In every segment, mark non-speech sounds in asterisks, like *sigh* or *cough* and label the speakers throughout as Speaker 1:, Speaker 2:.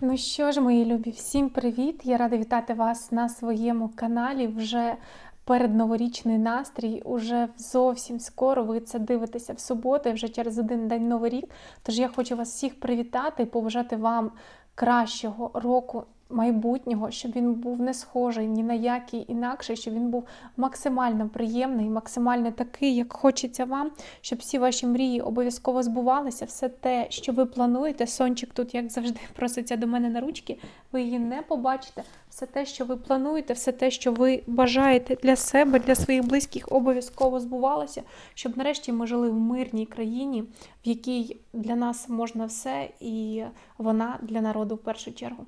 Speaker 1: Ну що ж, мої любі, всім привіт! Я рада вітати вас на своєму каналі. Вже передноворічний настрій. Уже зовсім скоро ви це дивитеся в суботу, вже через один день новий рік. Тож я хочу вас всіх привітати і побажати вам кращого року. Майбутнього, щоб він був не схожий ні на який інакший, щоб він був максимально приємний, максимально такий, як хочеться вам, щоб всі ваші мрії обов'язково збувалися. Все те, що ви плануєте, сончик тут, як завжди, *laughs* проситься до мене на ручки, ви її не побачите. Все те, що ви плануєте, все те, що ви бажаєте для себе, для своїх близьких, обов'язково збувалося, щоб нарешті ми жили в мирній країні, в якій для нас можна все, і вона для народу в першу чергу.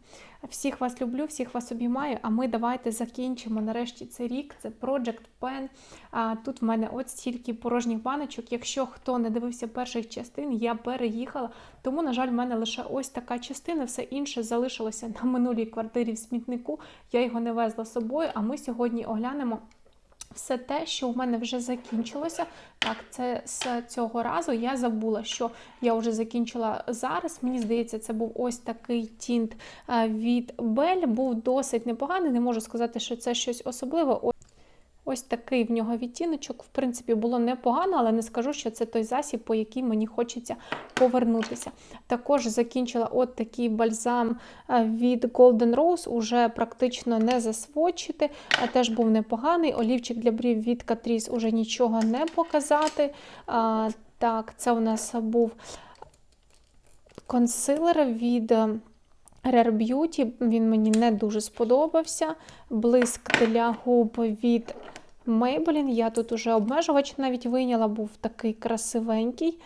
Speaker 1: Всіх вас люблю, всіх вас обіймаю. А ми давайте закінчимо нарешті цей рік. Це Project Pen. А тут в мене от стільки порожніх баночок. Якщо хто не дивився перших частин, я переїхала. Тому, на жаль, в мене лише ось така частина, все інше залишилося на минулій квартирі в смітнику. Я його не везла з собою. А ми сьогодні оглянемо. Все те, що в мене вже закінчилося. Так, це з цього разу я забула, що я вже закінчила зараз. Мені здається, це був ось такий тінт е, від Бель. Був досить непоганий. Не можу сказати, що це щось особливе. Ось такий в нього відтіночок, в принципі, було непогано, але не скажу, що це той засіб, по який мені хочеться повернутися. Також закінчила от такий бальзам е, від Golden Rose, уже практично не засвочити, а теж був непоганий. Олівчик для брів від Catrice уже нічого не показати. А, Так, це у нас був консилер від. е, Rare Beauty, він мені не дуже сподобався. Блиск для губ від Maybelline. Я тут уже обмежувач навіть вийняла, був такий красивенький.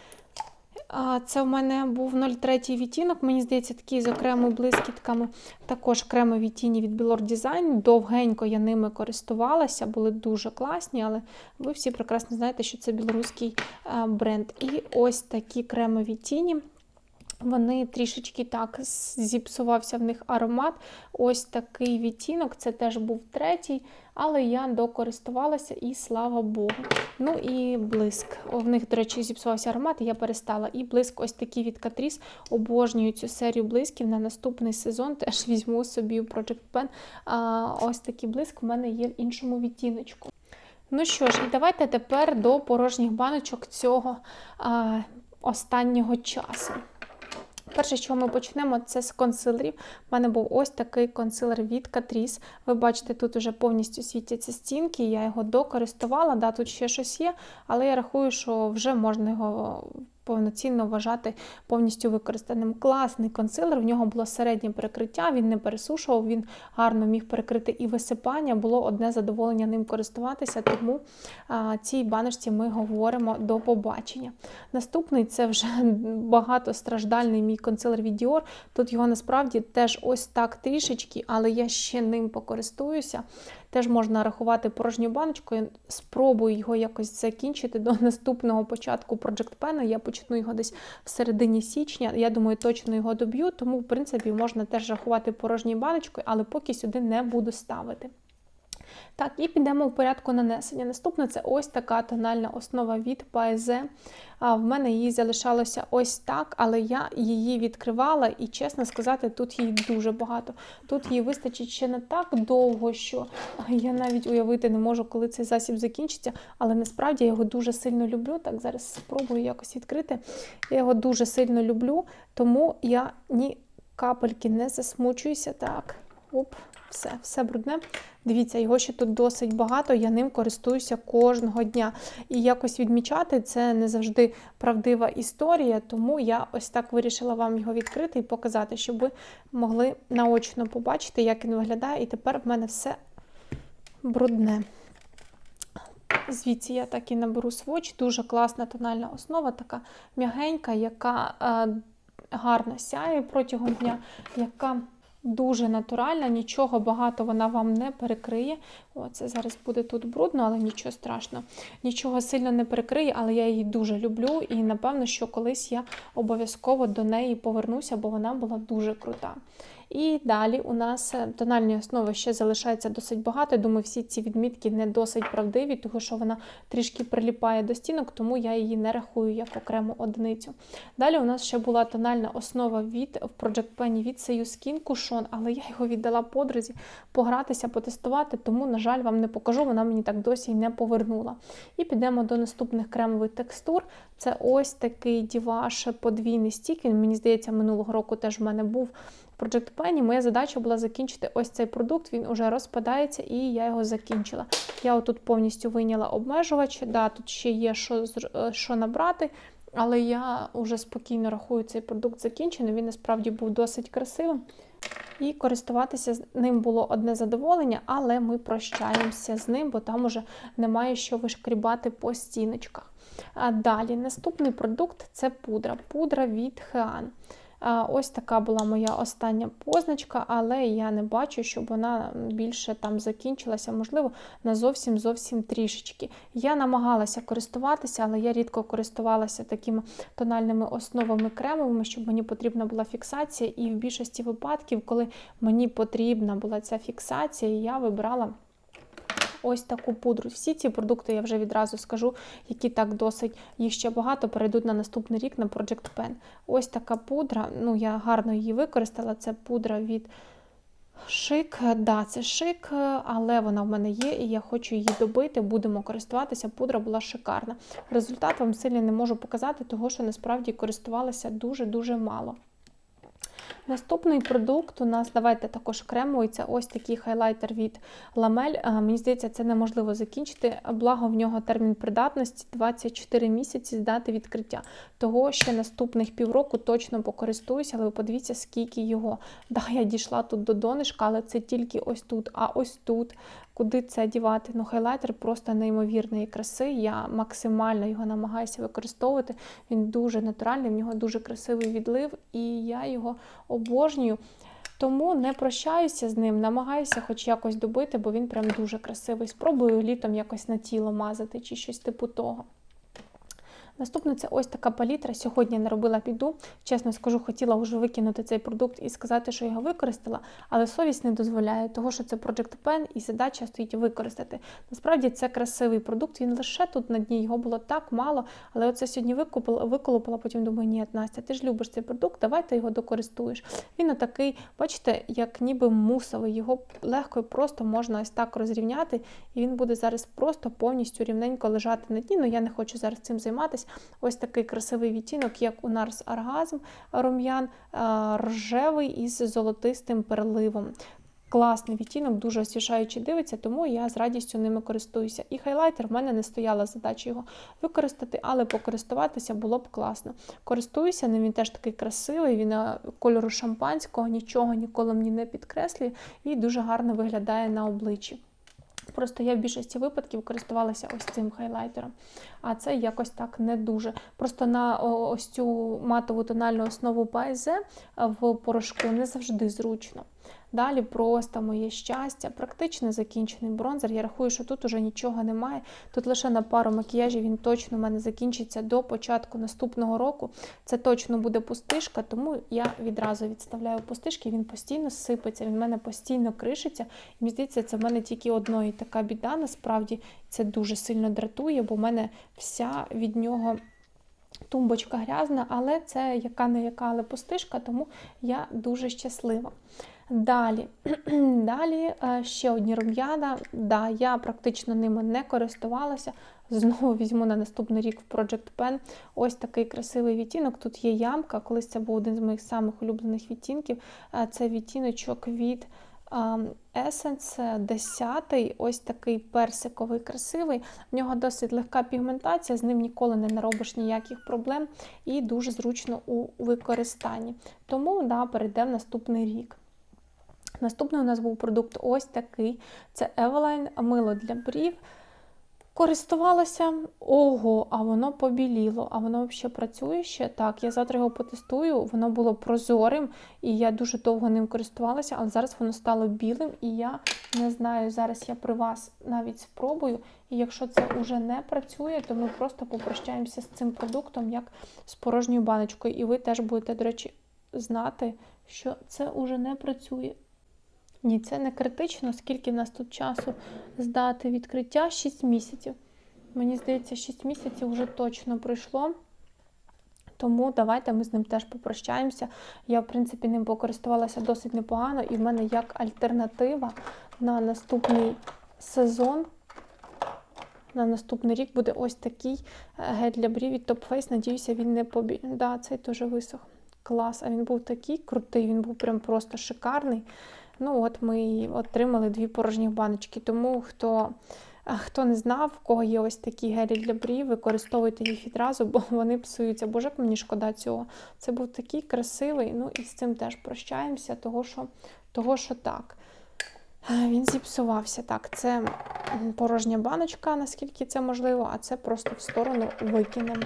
Speaker 1: Це в мене був 0,3 відтінок, мені здається, такий з окремою блискітками. Також кремові тіні від Bilor Design. Довгенько я ними користувалася, були дуже класні, але ви всі прекрасно знаєте, що це білоруський бренд. І ось такі кремові тіні. Вони трішечки так зіпсувався в них аромат. Ось такий відтінок, це теж був третій, але я докористувалася і слава Богу. Ну і блиск. В них, до речі, зіпсувався аромат, і я перестала. І блиск, ось такий від Catrice. Обожнюю цю серію блисків. На наступний сезон теж *laughs* візьму собі у Project Pen. А, Ось такий блиск в мене є в іншому відтіночку. Ну що ж, і давайте тепер до порожніх баночок цього а, останнього часу. Перше, що ми почнемо, це з консилерів. У мене був ось такий консилер від Catrice. Ви бачите, тут вже повністю світяться стінки, я його докористувала. Да, Тут ще щось є, але я рахую, що вже можна його повноцінно вважати повністю використаним. Класний консилер, в нього було середнє перекриття, він не пересушував, він гарно міг перекрити і висипання. Було одне задоволення ним користуватися, тому а, цій баночці ми говоримо до побачення. Наступний це вже *laughs* багатостраждальний мій консилер від Dior. Тут його насправді теж ось так трішечки, але я ще ним покористуюся. Теж можна рахувати порожньою баночкою. Спробую його якось закінчити до *laughs* наступного початку Project Pen. Я почну його десь в середині січня. Я думаю, точно його доб'ю, тому, в принципі, можна теж рахувати порожньою баночкою, але поки сюди не буду ставити. Так, і підемо в порядку нанесення. Наступне це ось така тональна основа від Paese. В мене її залишалося ось так, але я її відкривала, і, чесно сказати, тут її дуже багато. Тут її вистачить ще не так довго, що я навіть уявити не можу, коли цей засіб закінчиться. Але насправді я його дуже сильно люблю. Так, зараз спробую якось відкрити. Я його дуже сильно люблю, тому я ні капельки не засмучуюся. Так, оп, все, все брудне. Дивіться, його ще тут досить багато, я ним користуюся кожного дня. І якось відмічати це не завжди правдива історія, тому я ось так вирішила вам його відкрити і показати, щоб ви могли наочно побачити, як він виглядає. І тепер в мене все брудне. Звідси я так і наберу своч, дуже класна тональна основа, така м'ягенька, яка е, гарно сяє протягом дня, яка Дуже натуральна, нічого багато вона вам не перекриє. О, це зараз буде тут брудно, але нічого страшного. Нічого сильно не перекриє, але я її дуже люблю. І напевно, що колись я обов'язково до неї повернуся, бо вона була дуже крута. І далі у нас е, тональні основи ще залишається досить багато. Думаю, всі ці відмітки не досить правдиві, тому що вона трішки приліпає до стінок, тому я її не рахую як окрему одиницю. Далі у нас ще була тональна основа від в Project Penny від Seyu Skin Cushion, але я його віддала подрузі погратися, потестувати, тому, на жаль, вам не покажу, вона мені так досі й не повернула. І підемо до наступних кремових текстур. Це ось такий діваш подвійний стік. Він, мені здається, минулого року теж в мене був Project Penny. Моя задача була закінчити ось цей продукт, він уже розпадається, і я його закінчила. Я отут повністю вийняла обмежувач. Да, Тут ще є що, що набрати. Але я вже спокійно рахую цей продукт закінчений. Він насправді був досить красивим. І користуватися ним було одне задоволення, але ми прощаємося з ним, бо там уже немає що вишкрібати по стіночках. А далі, наступний продукт це пудра. Пудра від Хеан. Ось така була моя остання позначка, але я не бачу, щоб вона більше там закінчилася, можливо, на зовсім зовсім трішечки. Я намагалася користуватися, але я рідко користувалася такими тональними основами кремовими, щоб мені потрібна була фіксація. І в більшості випадків, коли мені потрібна була ця фіксація, я вибрала ось таку пудру. Всі ці продукти я вже відразу скажу, які так досить їх ще багато, перейдуть на наступний рік на Project Pen. Ось така пудра, ну я гарно її використала. Це пудра від шик. Да, це шик, але вона в мене є, і я хочу її добити. Будемо користуватися. Пудра була шикарна. Результат вам сильно не можу показати, тому що насправді користувалася дуже-дуже мало. Наступний продукт у нас, давайте також це ось такий хайлайтер від ламель. Мені здається, це неможливо закінчити. Благо в нього термін придатності 24 місяці з дати відкриття. Того ще наступних півроку точно покористуюся, але ви подивіться, скільки його. Да, я дійшла тут до донишка, але це тільки ось тут, а ось тут куди це дівати. Ну, хайлайтер просто неймовірної краси. Я максимально його намагаюся використовувати. Він дуже натуральний, в нього дуже красивий відлив, і я його обожнюю. Тому не прощаюся з ним, намагаюся хоч якось добити, бо він прям дуже красивий. Спробую літом якось на тіло мазати чи щось типу того. Наступне це ось така палітра. Сьогодні не робила біду. Чесно скажу, хотіла вже викинути цей продукт і сказати, що його використала, але совість не дозволяє, того що це Project Pen і задача стоїть використати. Насправді це красивий продукт, він лише тут на дні, його було так мало, але оце сьогодні викупила, виколупила, потім думаю, ні, Настя, ти ж любиш цей продукт, давай ти його докористуєш. Він отакий, бачите, як ніби мусовий, його легко і просто можна ось так розрівняти, і він буде зараз просто повністю рівненько лежати на дні. Ну я не хочу зараз цим займатися ось ось такий красивий відтінок, як у Нарс Аргазм рум'ян, рожевий із золотистим переливом. Класний відтінок, дуже освіжаючий дивиться, тому я з радістю ними користуюся. І хайлайтер в мене не стояла задача його використати, але покористуватися було б класно. Користуюся ним, він теж такий красивий, він кольору шампанського, нічого ніколи мені не підкреслює і дуже гарно виглядає на обличчі. Просто я в більшості випадків користувалася ось цим хайлайтером, а це якось так не дуже. Просто на ось цю матову тональну основу ПАЗ в порошку не завжди зручно. Далі просто моє щастя, практично закінчений бронзер. Я рахую, що тут уже нічого немає. Тут лише на пару макіяжів він точно в мене закінчиться до початку наступного року. Це точно буде пустишка, тому я відразу відставляю пустишки, він постійно сипеться, він в мене постійно кришиться. І мені здається, це в мене тільки одної така біда. Насправді це дуже сильно дратує, бо в мене вся від нього. Тумбочка грязна, але це яка не яка, але пустишка, тому я дуже щаслива. Далі *clears throat* далі е, ще одні рум'яна. Да, Я практично ними не користувалася. Знову візьму на наступний рік в Project Pen ось такий красивий відтінок. Тут є ямка, колись це був один з моїх самих улюблених відтінків. Е, це відтіночок від ем, Essence 10 ось такий персиковий, красивий. В нього досить легка пігментація, з ним ніколи не наробиш ніяких проблем і дуже зручно у використанні. Тому да, перейдемо в наступний рік. Наступний у нас був продукт ось такий: це Eveline мило для брів. Користувалася, ого, а воно побіліло, а воно взагалі працює ще. Так, я завтра його потестую, воно було прозорим, і я дуже довго ним користувалася, але зараз воно стало білим, і я не знаю, зараз я при вас навіть спробую. І якщо це вже не працює, то ми просто попрощаємося з цим продуктом, як з порожньою баночкою. І ви теж будете, до речі, знати, що це вже не працює. Ні, це не критично, скільки в нас тут часу здати відкриття 6 місяців. Мені здається, 6 місяців вже точно пройшло. Тому давайте ми з ним теж попрощаємося. Я, в принципі, ним покористувалася досить непогано, і в мене як альтернатива на наступний сезон, на наступний рік буде ось такий е, гель для брів від Top Face. Надіюся, він не побі... Да, цей теж висох. Клас. А він був такий крутий, він був прям просто шикарний. Ну, от ми отримали дві порожні баночки. Тому хто хто не знав, в кого є ось такі гелі для брів, використовуйте їх відразу, бо *laughs* вони псуються. Боже, як мені шкода цього. Це був такий красивий. Ну і з цим теж прощаємося, того що, того, що так. Він зіпсувався. Так, це порожня баночка, наскільки це можливо, а це просто в сторону викинемо.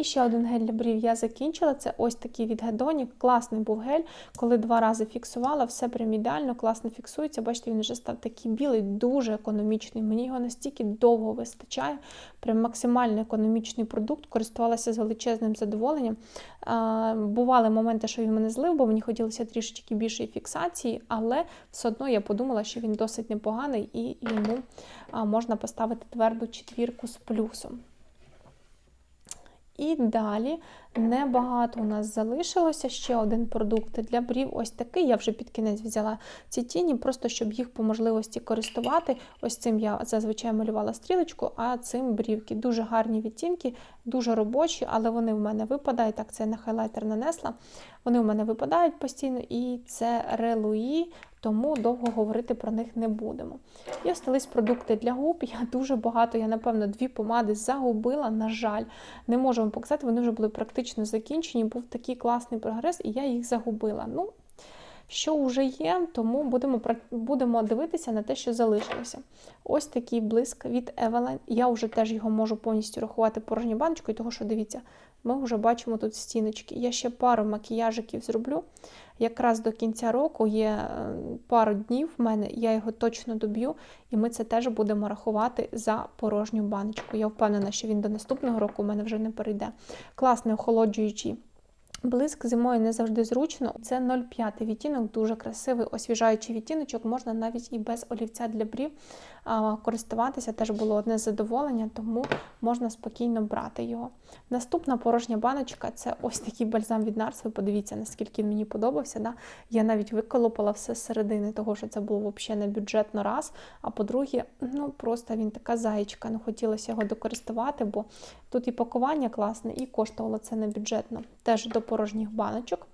Speaker 1: І ще один гель для брів я закінчила. Це ось такий від Гедонік. Класний був гель. Коли два рази фіксувала, все прям ідеально, класно фіксується. Бачите, він вже став такий білий, дуже економічний. Мені його настільки довго вистачає. Прям максимально економічний продукт, користувалася з величезним задоволенням. Бували моменти, що він мене злив, бо мені хотілося трішечки більшої фіксації, але все одно я подумала, що він досить непоганий і йому можна поставити тверду четвірку з плюсом. І далі небагато у нас залишилося ще один продукт для брів. Ось такий. Я вже під кінець взяла ці тіні, просто щоб їх по можливості користувати. Ось цим я зазвичай малювала стрілочку, а цим брівки. Дуже гарні відтінки, дуже робочі, але вони в мене випадають. Так, це я на хайлайтер нанесла. Вони в мене випадають постійно, і це релуї тому довго говорити про них не будемо. І остались продукти для губ. Я дуже багато, я, напевно, дві помади загубила, на жаль, не можу вам показати, вони вже були практично закінчені. Був такий класний прогрес, і я їх загубила. Ну, що вже є, тому будемо будемо дивитися на те, що залишилося. Ось такий блиск від Eveline. Я вже теж його можу повністю рахувати порожньою баночкою, тому що, дивіться, ми вже бачимо тут стіночки. Я ще пару макіяжиків зроблю. Якраз до кінця року є е, пару днів в мене, я його точно доб'ю, і ми це теж будемо рахувати за порожню баночку. Я впевнена, що він до наступного року у мене вже не перейде. Класний охолоджуючий Блиск зимою не завжди зручно. Це 0,5 відтінок, дуже красивий, освіжаючий відтіночок, можна навіть і без олівця для брів користуватися. Теж було одне задоволення, тому можна спокійно брати його. Наступна порожня баночка це ось такий бальзам від Нарс. Ви подивіться, наскільки мені подобався. Да? Я навіть виколопала все з середини, того що це було взагалі не бюджетно раз. А по-друге, ну просто він така заєчка. Ну, хотілося його докористувати, бо тут і пакування класне, і коштувало це не бюджетно. Теж до порожніх баночок.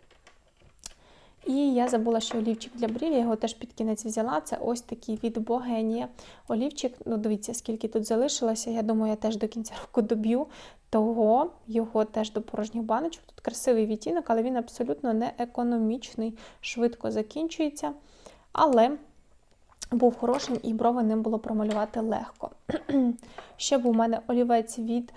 Speaker 1: І я забула, що олівчик для брів, я його теж під кінець взяла. Це ось такий від Богенія. Олівчик, ну дивіться, скільки тут залишилося. Я думаю, я теж до кінця *laughs* року доб'ю. Того його теж до порожніх баночок. Тут красивий відтінок, але він абсолютно не економічний, швидко закінчується. Але був хорошим і брови ним було промалювати легко. *clears throat* Ще був у мене олівець від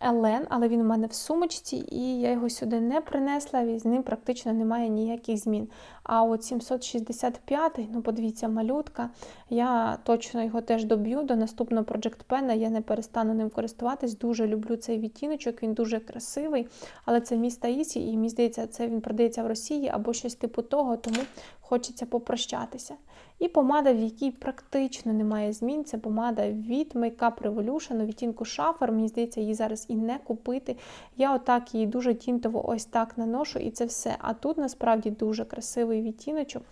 Speaker 1: Елен, але він у мене в сумочці, і я його сюди не принесла, і з ним практично немає ніяких змін. А от 765 ну подивіться, малютка, я точно його теж доб'ю до наступного Project Pen, я не перестану ним користуватись. Дуже люблю цей відтіночок, він дуже красивий, але це міста Ісі, і мені здається, це він продається в Росії або щось типу того, тому хочеться попрощатися. І помада, в якій практично немає змін, це помада від Makeup Revolution, у відтінку шафер. Мені здається, її зараз і не купити. Я отак її дуже тінтово ось так наношу, і це все. А тут насправді дуже красивий відтіночок.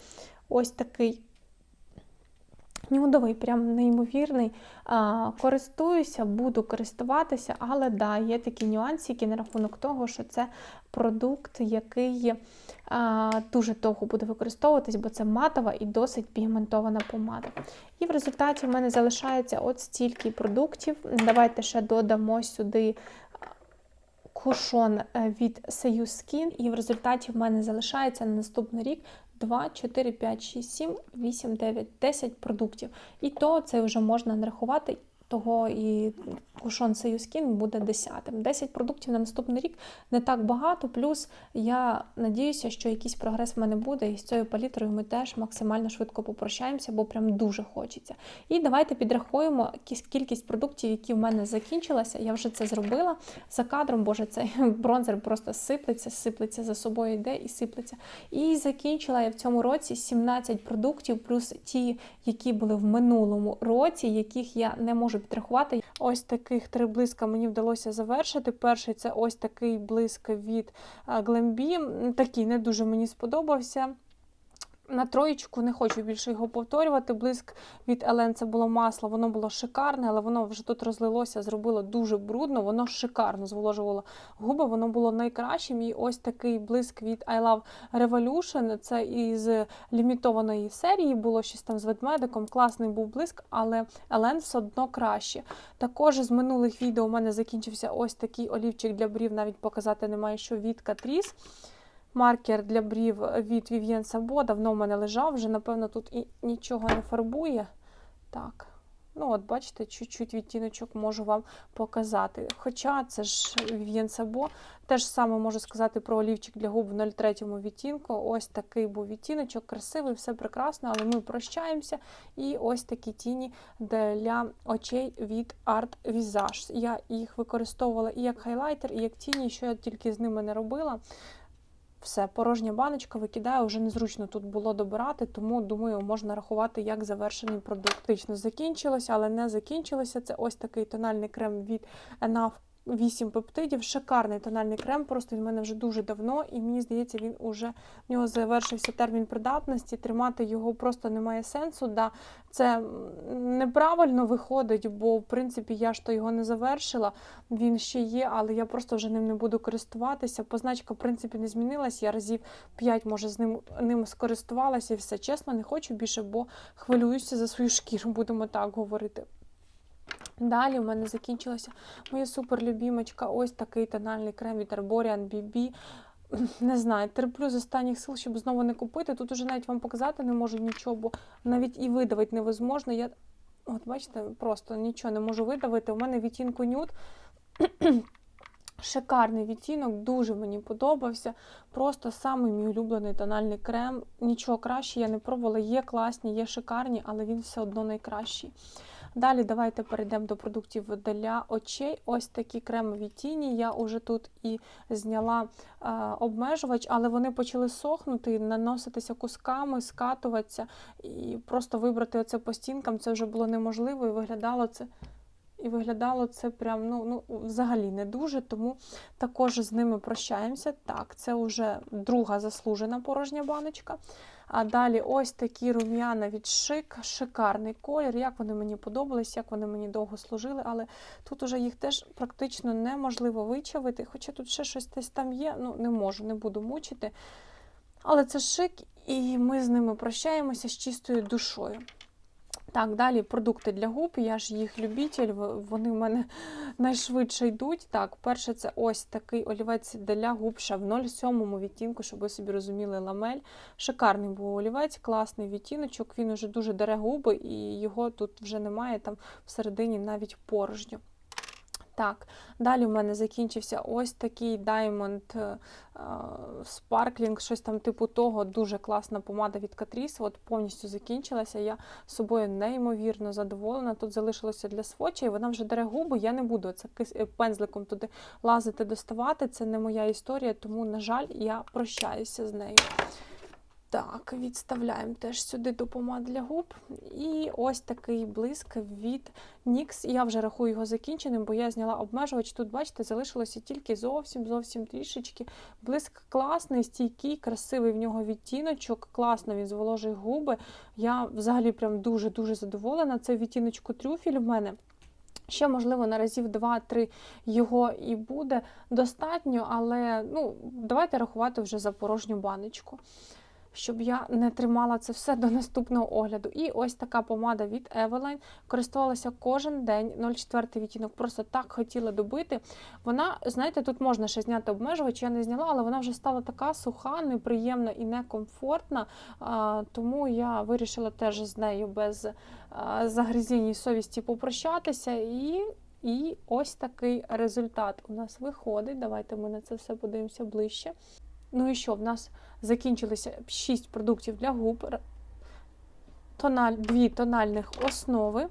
Speaker 1: Ось такий Нюдовий, прям неймовірний. Користуюся, буду користуватися, але да, є такі нюансики на рахунок того, що це продукт, який дуже довго буде використовуватись, бо це матова і досить пігментована помада. І в результаті в мене залишається от стільки продуктів. Давайте ще додамо сюди кушон е, від Seyu Skin, і в результаті в мене залишається на наступний рік 2, 4, 5, 6, 7, 8, 9, 10 продуктів. І то це вже можна нарахувати. Того і кушон Seyu буде 10. 10 продуктів на наступний рік не так багато. Плюс я надіюся, що якийсь прогрес в мене буде, і з цією палітрою ми теж максимально швидко попрощаємося, бо прям дуже хочеться. І давайте підрахуємо кількість продуктів, які в мене закінчилися. Я вже це зробила за кадром. Боже, цей *laughs* бронзер просто сиплеться, сиплеться за собою йде і сиплеться. І закінчила я в цьому році 17 продуктів, плюс ті, які були в минулому році, яких я не можу підрахувати. Ось таких три блиска мені вдалося завершити. Перший це ось такий блиск від Глембі. Такий не дуже мені сподобався. На троєчку не хочу більше його повторювати. Блиск від Елен це було масло, воно було шикарне, але воно вже тут розлилося, зробило дуже брудно, воно шикарно зволожувало губи, воно було найкращим. І ось такий блиск від I Love Revolution. Це із лімітованої серії, було щось там з ведмедиком. Класний був блиск, але Елен все одно краще. Також з минулих відео у мене закінчився ось такий олівчик для брів, навіть показати немає, що від Catrice. Маркер для брів від Vivienne Sabo давно в мене лежав, вже, напевно, тут і нічого не фарбує. Так. Ну, от, бачите, чуть-чуть відтіночок можу вам показати. Хоча це ж Vivienne Sabo. Те ж саме можу сказати про олівчик для губ в 03 відтінку. Ось такий був відтіночок, красивий, все прекрасно, але ми прощаємося. І ось такі тіні для очей від Art Visage. Я їх використовувала і як хайлайтер, і як тіні, що я тільки з ними не робила. Все, порожня баночка викидаю, вже незручно тут було добирати, тому думаю, можна рахувати як завершений продукт. Фактично закінчилося, але не закінчилося. Це ось такий тональний крем від Enough 8 пептидів. Шикарний тональний крем. Просто він в мене вже дуже давно, і мені здається, він уже в нього завершився термін придатності. Тримати його просто немає сенсу. Да, це неправильно виходить, бо в принципі я ж то його не завершила. Він ще є, але я просто вже ним не буду користуватися. Позначка, в принципі, не змінилась. Я разів 5, може, з ним ним скористувалася все. Чесно, не хочу більше, бо хвилююся за свою шкіру, будемо так говорити. Далі в мене закінчилася моя суперлюбімочка, ось такий тональний крем від Arborian BB. Не знаю, терплю з останніх сил, щоб знову не купити. Тут уже навіть вам показати не можу нічого, бо навіть і видавити невозможно. Я, от бачите, просто нічого не можу видавити. У мене відтінку нюд. *clears throat* Шикарний відтінок, дуже мені подобався. Просто самий мій улюблений тональний крем. Нічого краще я не пробувала. Є класні, є шикарні, але він все одно найкращий. Далі давайте перейдемо до продуктів для очей. Ось такі кремові тіні. Я вже тут і зняла е, обмежувач, але вони почали сохнути, наноситися кусками, скатуватися. І просто вибрати оце по стінкам це вже було неможливо і виглядало це. І виглядало це прям ну, ну, взагалі не дуже, тому також з ними прощаємося. Так, це вже друга заслужена порожня баночка. А далі ось такі рум'яна від шик, шикарний колір. Як вони мені подобались, як вони мені довго служили, але тут уже їх теж практично неможливо вичавити. Хоча тут ще щось десь там є, ну не можу, не буду мучити. Але це шик, і ми з ними прощаємося з чистою душою. Так, далі продукти для губ, я ж їх любитель, вони в мене *laughs* найшвидше йдуть. Так, перше, це ось такий олівець для губ ще в 07 відтінку, щоб ви собі розуміли ламель. Шикарний був олівець, класний відтіночок, він уже дуже дере губи, і його тут вже немає, там всередині навіть порожньо. Так, далі в мене закінчився ось такий Diamond Sparkling, щось там типу того. Дуже класна помада від Catrice. От повністю закінчилася. Я собою неймовірно задоволена. Тут залишилося для своча, і вона вже дере губи. Я не буду це пензликом туди лазити, доставати. Це не моя історія, тому, на жаль, я прощаюся з нею. Так, відставляємо теж сюди до помад для губ. І ось такий блиск від NYX. Я вже рахую його закінченим, бо я зняла обмежувач. Тут, бачите, залишилося тільки зовсім зовсім трішечки. Блиск класний, стійкий, красивий в нього відтіночок, класно він зволожує губи. Я взагалі прям дуже-дуже задоволена. Це відтіночку трюфіль в мене. Ще, можливо, на разів 2-3 його і буде достатньо, але ну, давайте рахувати вже за порожню баночку. Щоб я не тримала це все до наступного огляду. І ось така помада від Eveline. Користувалася кожен день 04 відтінок. Просто так хотіла добити. Вона, знаєте, тут можна ще зняти обмежувач, я не зняла, але вона вже стала така суха, неприємна і некомфортна. Тому я вирішила теж з нею без а, загрізіння і совісті попрощатися. І, і ось такий результат у нас виходить. Давайте ми на це все подивимося ближче. Ну і що, в нас закінчилися 6 продуктів для губ, тональ, дві тональних основи,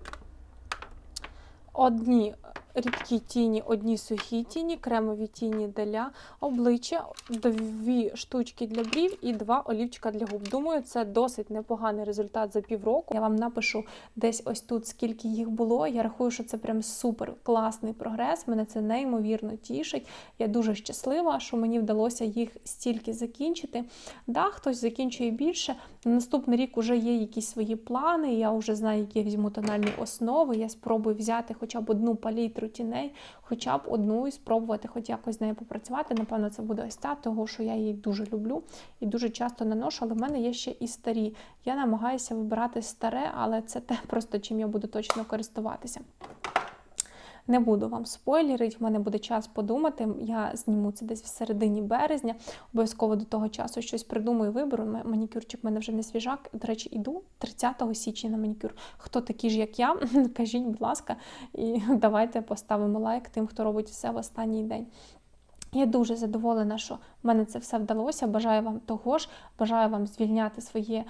Speaker 1: одні рідкі тіні, одні сухі тіні, кремові тіні для обличчя, дві штучки для брів і два олівчика для губ. Думаю, це досить непоганий результат за півроку. Я вам напишу десь ось тут, скільки їх було. Я рахую, що це прям супер класний прогрес. Мене це неймовірно тішить. Я дуже щаслива, що мені вдалося їх стільки закінчити. Да, хтось закінчує більше. На наступний рік вже є якісь свої плани. Я вже знаю, які я візьму тональні основи. Я спробую взяти хоча б одну палітру тіней, хоча б одну і спробувати хоч якось з нею попрацювати. Напевно, це буде ось та, того що я її дуже люблю і дуже часто наношу, але в мене є ще і старі. Я намагаюся вибирати старе, але це те *laughs* просто чим я буду точно користуватися. Не буду вам спойлерити, в мене буде час подумати. Я зніму це десь в середині березня. Обов'язково до того часу щось придумаю, виберу. Манікюрчик в мене вже не свіжак. До речі, іду 30 січня на манікюр. Хто такі ж, як я, *laughs* кажіть, будь ласка, і *laughs* давайте поставимо лайк тим, хто робить все в останній день. Я дуже задоволена, що в мене це все вдалося. Бажаю вам того ж, бажаю вам звільняти своє,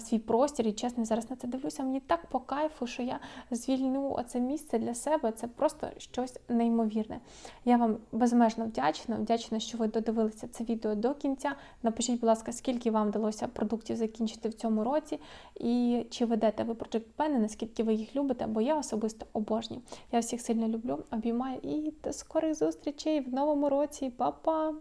Speaker 1: свій простір. І чесно, зараз на це дивлюся. Мені так по кайфу, що я звільню оце місце для себе. Це просто щось неймовірне. Я вам безмежно вдячна. Вдячна, що ви додивилися це відео до кінця. Напишіть, будь ласка, скільки вам вдалося продуктів закінчити в цьому році, і чи ведете ви Project Pen, наскільки ви їх любите, бо я особисто обожнюю. Я всіх сильно люблю, обіймаю і до скорих зустрічей в новому році. Па-па!